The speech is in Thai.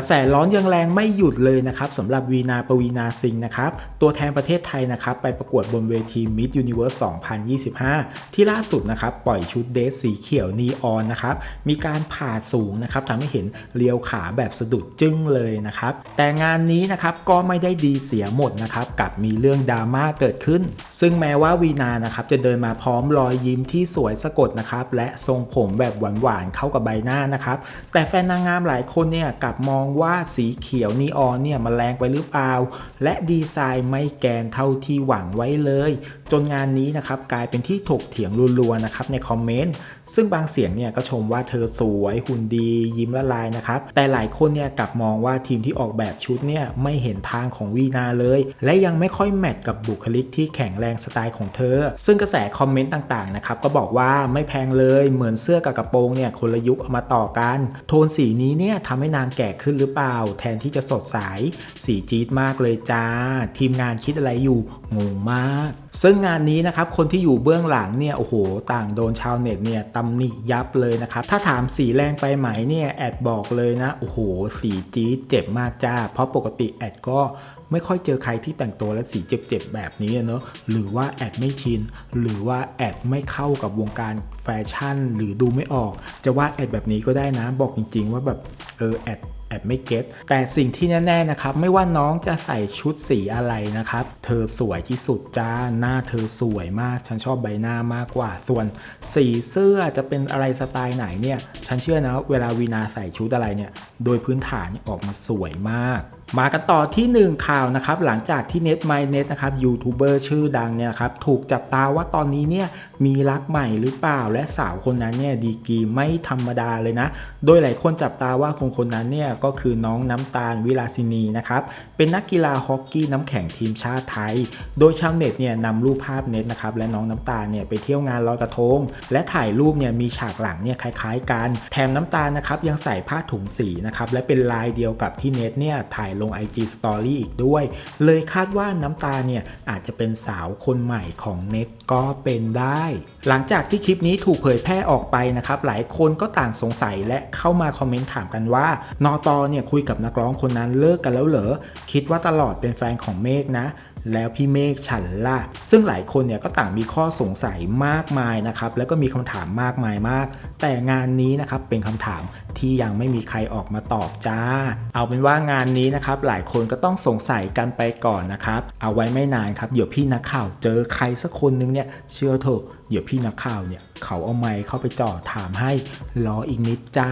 กระแสร้อนยังแรงไม่หยุดเลยนะครับสำหรับวีนาปวีนาซิงห์นะครับตัวแทนประเทศไทยนะครับไปประกวดบนเวที Miss Universe 2025 ที่ล่าสุดนะครับปล่อยชุดเดรสสีเขียวนีออนนะครับมีการผ่าสูงนะครับทำให้เห็นเลียวขาแบบสะดุดจึ้งเลยนะครับแต่งานนี้นะครับก็ไม่ได้ดีเสียหมดนะครับกลับมีเรื่องดราม่าเกิดขึ้น ซึ่งแม้ว่าวีนานะครับจะเดินมาพร้อมรอยยิ้มที่สวยสะกดนะครับและทรงผมแบบหวานๆเข้ากับใบหน้านะครับแต่แฟนนางงามหลายคนเนี่ยกลับมองว่าสีเขียวนีออนเนี่ยมันแรงไปหรือเปล่า และดีไซน์ไม่แกนเท่าที่หวังไว้เลย จนงานนี้นะครับกลายเป็นที่ถกเถียงรัวๆนะครับในคอมเมนต์ซึ่งบางเสียงเนี่ยก็ชมว่าเธอสวยหุ่นดียิ้มละลายนะครับแต่หลายคนเนี่ยกลับมองว่าทีมที่ออกแบบชุดเนี่ยไม่เห็นทางของวีนาเลย และยังไม่ค่อยแมทกับบุคลิกที่แข็งแรงสไตล์ของเธอ ซึ่งกระแสคอมเมนต์ต่างๆนะครับก็บอกว่าไม่แพงเลยเหมือนเสื้อกับกระโปรงเนี่ยคนละยุคเอามาต่อกัน โทนสีนี้เนี่ยทำให้นางแก่ขึ้นหรือเปล่า แทนที่จะสดใสสีจี๊ดมากเลยจ้า ทีมงานคิดอะไรอยู่งงมาก ซึ่งงานนี้นะครับคนที่อยู่เบื้องหลังเนี่ยโอ้โห ต่างโดนชาวเน็ตเนี่ยตำหนิยับเลยนะครับถ้าถามสีแรงไปไหมเนี่ยแอดบอกเลยนะโอ้โหสีจี๊ดเจ็บมากจ้า เพราะปกติแอดก็ไม่ค่อยเจอใครที่แต่งตัวและสีเจ็บๆแบบนี้เนอะหรือว่าแอดไม่ชิน หรือว่าแอดไม่เข้ากับวงการแฟชั่น หรือดูไม่ออก จะว่าแอดแบบนี้ก็ได้นะบอกจริง ๆ ว่าแบบเออแอด แอบไม่เก็ตแต่สิ่งที่แน่ๆนะครับ ไม่ว่าน้องจะใส่ชุดสีอะไรนะครับ เธอสวยที่สุดจ้าหน้าเธอสวยมาก ฉันชอบใบหน้ามากกว่า ส่วนสีเสื้อจะเป็นอะไรสไตล์ไหนเนี่ย ฉันเชื่อนะ เวลาวีนาใส่ชุดอะไรเนี่ย โดยพื้นฐานออกมาสวยมาก มากันต่อที่หนึ่งข่าวนะครับหลังจากที่เน็ตไมเน็ตนะครับยูทูบเบอร์ชื่อดังเนี่ยครับถูกจับตาว่าตอนนี้เนี่ยมีรักใหม่หรือเปล่า และสาวคนนั้นเนี่ยดีกีไม่ธรรมดาเลยนะ โดยหลายคนจับตาว่าคนคนนั้นเนี่ยก็คือน้องน้ำตาลวิลาสินีนะครับเป็นนักกีฬาฮอกกี้น้ำแข็งทีมชาติไทย โดยชาวเน็ตเนี่ยนำรูปภาพเน็ตนะครับและน้องน้ำตาลเนี่ยไปเที่ยวงานลอยกระทง และถ่ายรูปเนี่ยมีฉากหลังเนี่ยคล้าย ๆ กัน แถมน้ำตาลนะครับยังใส่ผ้าถุงสีนะครับและเป็นลายเดียวกับที่เน็ตเนี่ยถ่ายลง IG Story อีกด้วย เลยคาดว่าน้ำตาเนี่ยอาจจะเป็นสาวคนใหม่ของเน็ตก็เป็นได้ หลังจากที่คลิปนี้ถูกเผยแพร่ออกไปนะครับหลายคนก็ต่างสงสัยและเข้ามาคอมเมนต์ถามกันว่านอตอเนี่ยคุยกับนักร้องคนนั้นเลิกกันแล้วเหรอคิดว่าตลอดเป็นแฟนของเมฆนะแล้วพี่เมฆฉันล่ะ ซึ่งหลายคนเนี่ยก็ต่างมีข้อสงสัยมากมายนะครับ แล้วก็มีคำถามมากมายมาก แต่งานนี้นะครับเป็นคำถามที่ยังไม่มีใครออกมาตอบจ้า เอาเป็นว่างานนี้นะครับหลายคนก็ต้องสงสัยกันไปก่อนนะครับ เอาไว้ไม่นานครับ เดี๋ยวพี่นักข่าวเจอใครสักคนนึงเนี่ยเชื่อเถอะเดี๋ยวพี่นักข่าวเนี่ยเขาเอาไมค์เข้าไปจ่อถามให้รออีกนิดจ้า